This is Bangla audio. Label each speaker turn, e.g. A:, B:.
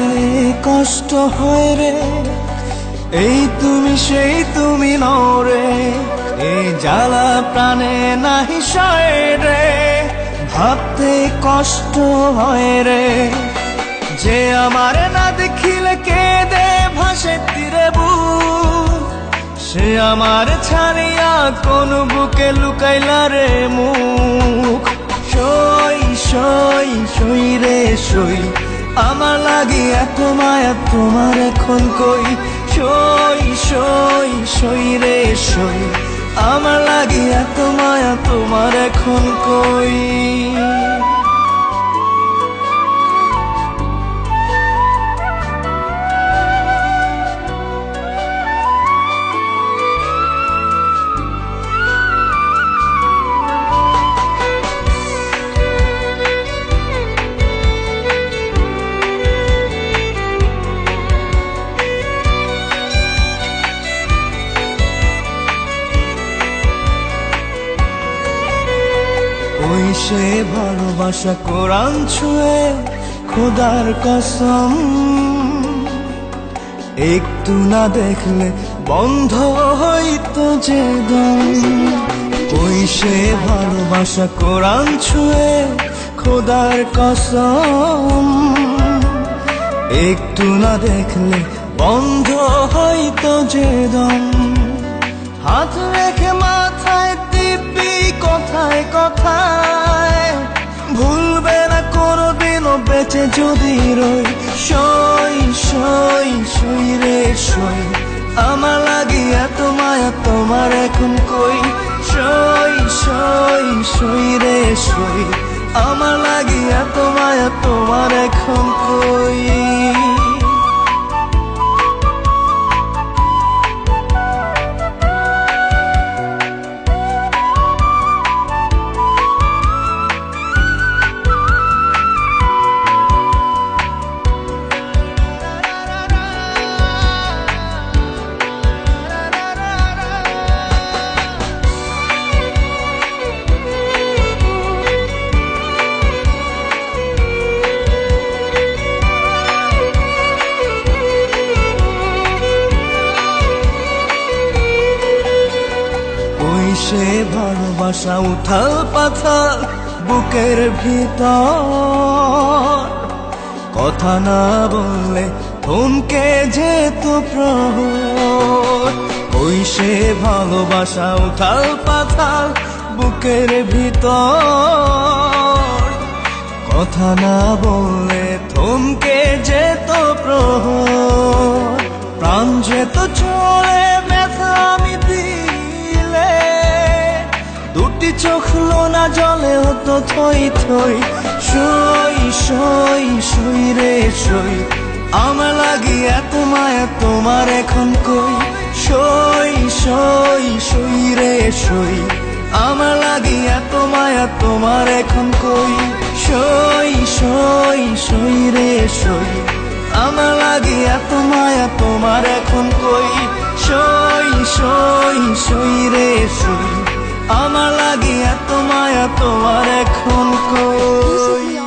A: ভাবতে কষ্ট হয় রে। এই তুমি সেই তুমি নও রে। এই জ্বালা প্রাণে নাহি সয় রে। ভাবতে কষ্ট হয় রে। যে আমার না দেখিলে কে দে ভাসে তীরে সে আমার ছাড়িয়া কোন বুকে লুকাইলা রে মুখ। সই সই সই রে, সই। আমার লাগি এত মায়া তোমার এখন কই? সই সই সই রে, সই। আমার লাগি এত মায়া তোমার এখন কই? সে ভালোবাসা কোরআন ছুঁয়ে খোদার কসম। একটু না দেখলে বন্ধ হইতো যে দম ওই সে ভালোবাসা কোরআন ছুঁয়ে খোদার কসম। একটু না দেখলে বন্ধ হইতো যে দম হাত রেখে মাথায় দিব্যি কথায় কথায় বেঁচে যদি রই, সই সই সই রে, সই। আমার লাগি এত মায়া তোমার এখন কই? সই সই সই রে, সই। আমার লাগি এত মায়া তোমার এখন কই? সে ভালোবাসা উথাল পাথাল বুকের ভিতর। কথা না বললে থমকে যেত প্রহর। ওই সে ভালোবাসা উথাল পাথাল বুকের ভিতর। কথা না বললে থমকে যেত প্রহর। প্রাণ যেত চলে হতো থই থই সই সই সই রে সই আমার লাগি এত মায়া, তোমার এখন কই? সই সই সই রে সই আমার লাগি এত মায়া, তোমার এখন কই? সই সই সই রে সই আমার লাগি এত মায়া, তোমার এখন কই? সই সই সই রে সই আমার লাগিয়া তোমায় তোমার এখন কই?